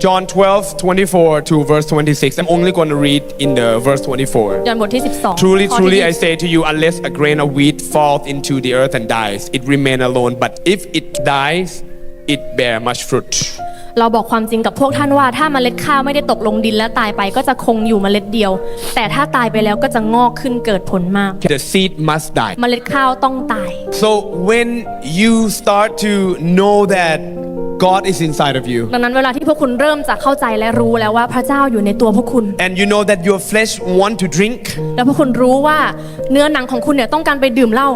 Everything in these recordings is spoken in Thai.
John 12, 24 to verse 26. I'm only going to read in the verse 24. ยอห์นบทที่ 12 Truly, ข้อที่ truly, I 20 say to you, unless a grain of wheat falls into the earth and dies, it remain alone. But if it dies, it bear much fruit. เราบอกความจริงกับพวกท่านว่าถ้าเมล็ดข้าวไม่ได้ตกลงดินและตายไปก็จะคงอยู่เมล็ดเดียว แต่ถ้าตายไปแล้วก็จะงอกขึ้นเกิดผลมาก The seed must die. เมล็ดข้าวต้องตาย So when you start to know that God is inside of you, ดังนั้นเวลาที่พวกคุณเริ่มจะเข้าใจและรู้แล้วว่าพระเจ้าอยู่ในตัวพวกคุณ and you know that your flesh want to drink, แล้วพวกคุณรู้ว่าเนื้อหนังของคุณเนี่ยต้องการไปดื่มเหล้า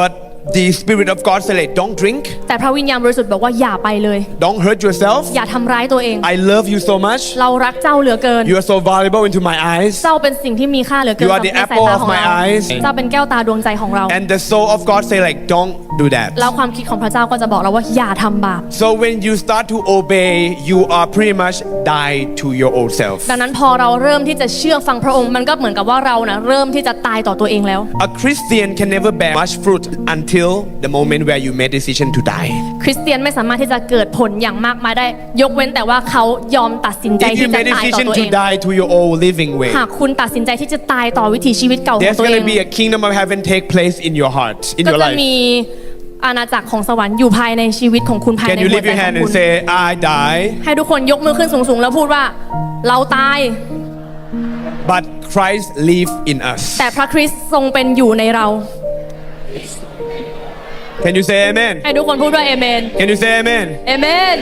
but the Spirit of God say like, don't drink, แต่พระวิญญาณบริสุทธิ์บอกว่าอย่าไปเลย don't hurt yourself. อย่าทำร้ายตัวเอง I love you so much. เรารักเจ้าเหลือเกิน You are so valuable into my eyes. เจ้าเป็นสิ่งที่มีค่าเหลือเกิน You are ใน the สาย apple ตา of ของ my เรา eyes. เจ้าเป็นแก้วตาดวงใจของเรา And the soul of God say like, don't do that. แล้วความคิดของพระเจ้าก็จะบอกเราว่าอย่าทำบาป So when you start to obey, you are pretty much die to your old self. ดังนั้นพอเราเริ่มที่จะเชื่อฟังพระองค์มันก็เหมือนกับว่าเรานะเริ่มที่จะตายต่อตัวเองแล้ว A Christian can never bear much fruit until the moment where you made decision to die. คริสเตียนไม่สามารถที่จะเกิดผลอย่างมากมายได้ ยกเว้นแต่ว่าเขายอมตัดสินใจ If you ที่จะ made ตายต่อ decision ตัวเอ to ง die to your old living way, หากคุณตัดสินใจที่จะตายต่อวิถีชีวิตเก่าของ there's ตัวเอ going ง to be a kingdom of heaven take place in your heart, in ก็ your จะ life. มี อาณาจักรของสวรรค์อยู่ภายในชีวิตของคุณภาย Can ใน you หัว lift ใจ your ขอ hand งคุ and ณ say, I die, ให้ทุกคนยกมือขึ้นสูงๆ แล้วพูดว่า เราตาย but Christ live in us? แต่พระคริสต์ทรงเป็นอยู่ในเรา Can you say amen? ให้ทุกคนพูดว่าเอเมน Can you say amen? เอเมน